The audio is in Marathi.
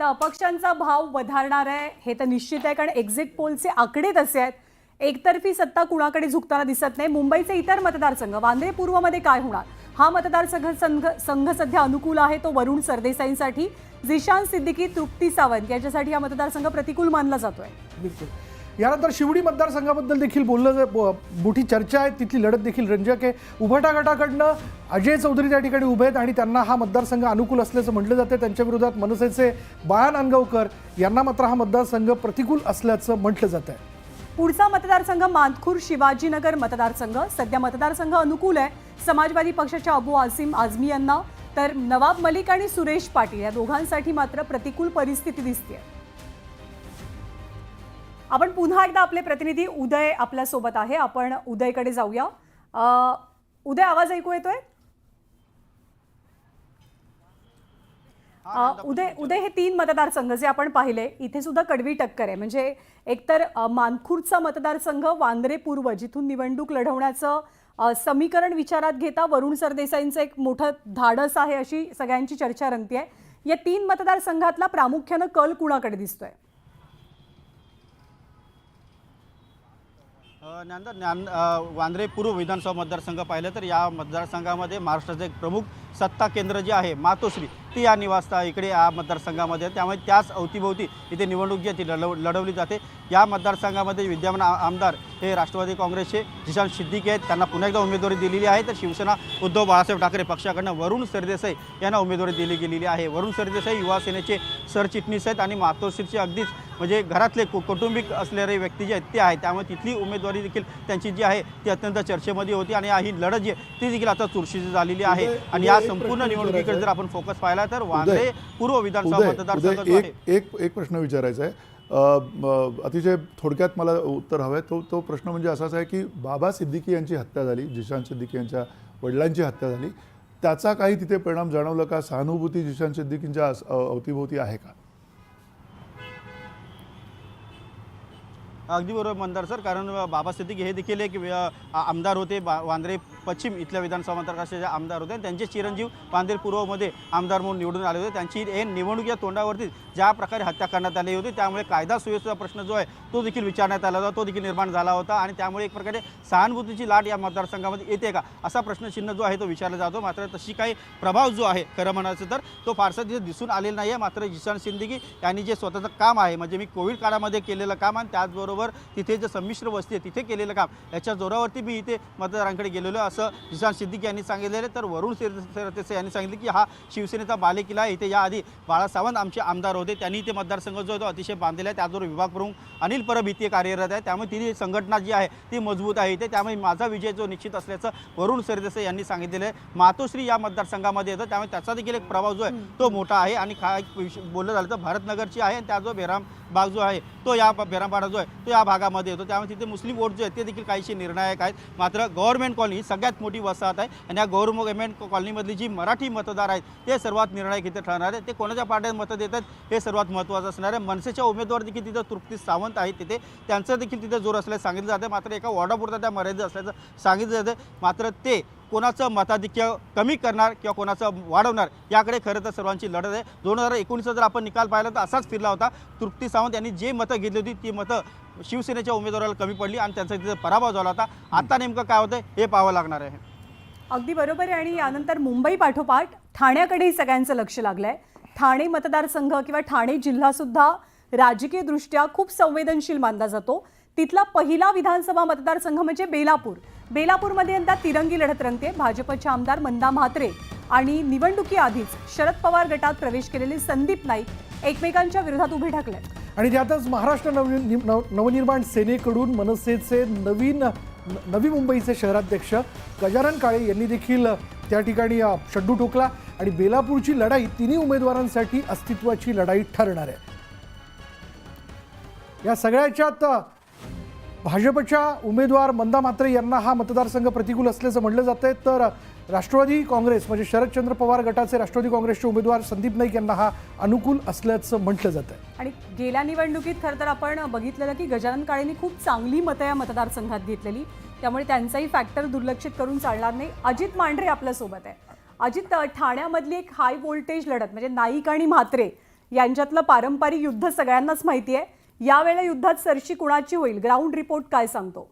तर अपक्षांचा भाव वधारणार आहे हे तर निश्चित आहे कारण एक्झिट पोलचे आकडे तसे आहेत. एकतर्फी सत्ता कुणाकडे झुकताना दिसत नाही. मुंबईचे इतर मतदारसंघ वांद्रे पूर्वमध्ये काय होणार? हा मतदारसंघ संघ संघ सध्या अनुकूल आहे तो वरुण सरदेसाईंसाठी. जिशान सिद्दीकी तृप्ती सावंत यांच्यासाठी हा मतदारसंघ प्रतिकूल मानला जातोय. बिलकुल. यानंतर शिवडी मतदारसंघाबद्दल देखील बोललं मोठी चर्चा आहे. तिथली लढत देखील रंजक आहे. उभाटा गटाकडनं अजय चौधरी त्या ठिकाणी उभे आहेत आणि त्यांना हा मतदारसंघ अनुकूल असल्याचं म्हटलं जाते. त्यांच्या विरोधात मनसेचे बाळा नांदगावकर यांना मात्र हा मतदारसंघ प्रतिकूल असल्याचं म्हटलं जात आहे पुढचा मतदारसंघ मानखूर शिवाजीनगर मतदारसंघ. सध्या मतदारसंघ अनुकूल आहे. समाजवादी पक्षाच्या अबू आसिम आझमी यांना. तर नवाब मलिक आणि सुरेश पाटील या दोघांसाठी मात्र प्रतिकूल परिस्थिती दिसते आपण पुन्हा एकदा आपले प्रतिनिधी उदय आपल्यासोबत आहे. आपण उदयकडे जाऊया. उदय आवाज ऐकू येतोय? उदय उदय हे तीन मतदारसंघ जे आपण पाहिले इथे सुद्धा कडवी टक्कर आहे. म्हणजे एकतर मानखुर्दचा मतदारसंघ वांद्रे पूर्व जिथून निवडणूक लढवण्याचं समीकरण विचारात घेता वरुण सरदेसाईंचं एक मोठं धाडस आहे अशी सगळ्यांची चर्चा रंगती आहे या तीन मतदारसंघातला प्रामुख्यानं कल कुणाकडे दिसतोय? अ, ज्ञान ज्ञान वांद्रे पूर्व विधानसभा मतदारसंघ पाहिलं तर या मतदारसंघामध्ये महाराष्ट्राचे एक प्रमुख सत्ता केंद्र जे आहे मातोश्री ती या निवासता इकडे या मतदारसंघामध्ये आहे. त्यामुळे त्याच अवतीभोवती इथे निवडणूक जी आहे ती लढव लढवली जाते. या मतदारसंघामध्ये विद्यमान आमदार हे राष्ट्रवादी काँग्रेसचे जिशान सिद्दीकी आहेत. त्यांना पुन्हा एकदा उमेदवारी दिलेली आहे. तर शिवसेना उद्धव बाळासाहेब ठाकरे पक्षाकडनं वरुण सरदेसाई यांना उमेदवारी दिली गेलेली आहे. वरुण सरदेसाई युवा सेनेचे सरचिटणीस आहेत आणि मातोश्रीचे अगदीच म्हणजे घरातले कु कौटुंबिक असलेले व्यक्ती जे आहेत ते आहेत. त्यामुळे तिथली उमेदवारी देखील त्यांची जी आहे ती अत्यंत चर्चेमध्ये होती. आणि ही लढत जी आहे ती देखील आता चुरशीची झालेली आहे. उदय- आणि या संपूर्ण निवडणुकीकडे जर आपण फोकस पाहिला तर वांद्रे पूर्व विधानसभा उदय मतदारसंघ उदय जो आहे एक एक एक प्रश्न विचारायचा आहे. अतिशय थोडक्यात मला उत्तर हवं आहे तो तो प्रश्न म्हणजे असाच आहे की बाबा सिद्दीकी यांची हत्या झाली जिशान सिद्दीकी यांच्या वडिलांची हत्या झाली. त्याचा काही तिथे परिणाम जाणवला का? सहानुभूती जिशान सिद्दीकींच्या अवतीभोवती आहे का? अगदी बरोबर म्हणतात सर. कारण बाबा सिद्दीकी हे देखील एक आमदार होते. बा वांद्रे पश्चिम इथल्या विधानसभा मतदारसंघाचे आमदार होते आणि त्यांचे चिरंजीव वांद्रे पूर्वमध्ये आमदार म्हणून निवडून आले होते. त्यांची हे निवडणूक या तोंडावरती ज्या प्रकारे हत्या करण्यात आली होती त्यामुळे कायदा सुव्यवस्थेचा प्रश्न जो आहे तो देखील विचारण्यात आला होता तो देखील निर्माण झाला होता आणि त्यामुळे एक प्रकारे सहानुभूतीची लाट या मतदारसंघामध्ये येते का असा प्रश्नचिन्ह जो आहे तो विचारला जातो. मात्र तशी काही प्रभाव जो आहे खरं म्हणायचं तर तो फारसा तिथे दिसून आलेला नाही आहे मात्र जिशान सिंदगी यांनी जे स्वतःचं काम आहे म्हणजे मी कोविड काळामध्ये केलेलं काम आणि त्याचबरोबर तिथे जे संमिश्र वस्ती आहे तिथे केलेलं काम. याच्या जोरावरती मी इथे मतदारांकडे गेलेलो आहे असं जिशान सिद्दीकी यांनी सांगितलेलं तर वरुण सरदेसाई यांनी सांगितलं की हा शिवसेनेचा बालेकिल्ला आहे. इथे याआधी बाळा सावंत आमचे आमदार होते. त्यांनी इथे मतदारसंघ जो आहे तो अतिशय बांधलेला आहे. त्याचबरोबर विभाग प्रमुख अनिल परब इथे कार्यरत आहे. त्यामुळे ती संघटना जी आहे ती मजबूत आहे इथे. त्यामुळे माझा विजय जो निश्चित असल्याचं वरुण सरदेसाई यांनी सांगितलेलं आहे. मातोश्री या मतदारसंघामध्ये येतं त्यामुळे त्याचा देखील एक प्रभाव जो आहे तो मोठा आहे. आणि खा बोललं झालं तर भारतनगरची आहे. आणि त्या जो बेराम भाग जो आहे तो या बेरामपाडा जो आहे तो या भागामध्ये येतो. त्यामुळे तिथे मुस्लिम वोट जो आहेत ते देखील काहीशी निर्णायक आहेत. मात्र गव्हर्नमेंट कॉलनी ही सगळ्यात मोठी वसाहत आहे आणि या गव्हर्नमेंट कॉलनीमधली जी मराठी मतदार आहेत ते सर्वात निर्णायक इथे ठरणार आहे. ते कोणाच्या पार्ट्यात मतं देतात हे सर्वात महत्त्वाचं असणार आहे. मनसेच्या उमेदवार देखील तिथं तृप्ती सावंत आहेत तिथे. त्यांचं देखील तिथे जोर असल्याचं सांगितलं जातं. मात्र एका वॉर्डापुरता त्या मर्यादित असल्याचं सांगितलं जातं. मात्र ते कोणाचं मताधिक्य कमी करणार किंवा कोणाचं वाढवणार याकडे खरं तर सर्वांची लढत आहे. दोन हजार एकोणीसचा जर आपण निकाल पाहिला तर असाच फिरला होता. तृप्ती सावंत यांनी जे मतं घेतली होती ती मतं शिवसेनेच्या उमेदवाराला कमी पडली आणि त्यांचा तिथे पराभव झाला होता. आता नेमकं काय होतं हे पाहावं लागणार आहे. अगदी बरोबर आहे आणि यानंतर मुंबई पाठोपाठ ठाण्याकडेही सगळ्यांचं लक्ष लागलं आहे ठाणे मतदारसंघ किंवा ठाणे जिल्हासुद्धा राजकीयदृष्ट्या खूप संवेदनशील मानला जातो. तिथला पहिला विधानसभा मतदारसंघ म्हणजे बेलापूर. बेलापूरमध्ये यंदा तिरंगी लढत रंगते. भाजपचे आमदार मंदा म्हात्रे आणि निवडणुकीआधीच शरद पवार गटात प्रवेश केलेले संदीप नाईक एकमेकांच्या विरोधात उभे ठाकले आणि त्यातच महाराष्ट्र नवनि नव- नवनिर्माण सेनेकडून मनसेचे नवीन नवी मुंबईचे शहराध्यक्ष गजानन काळे यांनी देखील त्या ठिकाणी शड्डू ठोकला. आणि बेलापूरची लढाई तिन्ही उमेदवारांसाठी अस्तित्वाची लढाई ठरणार आहे. या सगळ्याच्यात भाजपच्या उमेदवार मंदा म्हात्रे यांना हा मतदारसंघ प्रतिकूल असल्याचं म्हटलं जात आहे तर राष्ट्रवादी काँग्रेस म्हणजे शरदचंद्र पवार गटाचे राष्ट्रवादी काँग्रेसचे उमेदवार संदीप नाईक यांना हा अनुकूल असल्याचं म्हटलं जात आहे आणि गेल्या निवडणुकीत खरं तर आपण बघितलेलं की गजानन काळेंनी खूप चांगली मतं या मतदारसंघात घेतलेली. त्यामुळे त्यांचाही फॅक्टर दुर्लक्षित करून चालणार नाही. अजित मांढरे आपल्यासोबत आहे. अजित ठाण्यामधली एक हाय व्होल्टेज लढत म्हणजे नाईक आणि म्हात्रे यांच्यातलं पारंपरिक युद्ध सगळ्यांनाच माहिती आहे. यावेळेला युद्धात सरशी कुणाची होईल? ग्राउंड रिपोर्ट काय सांगतो?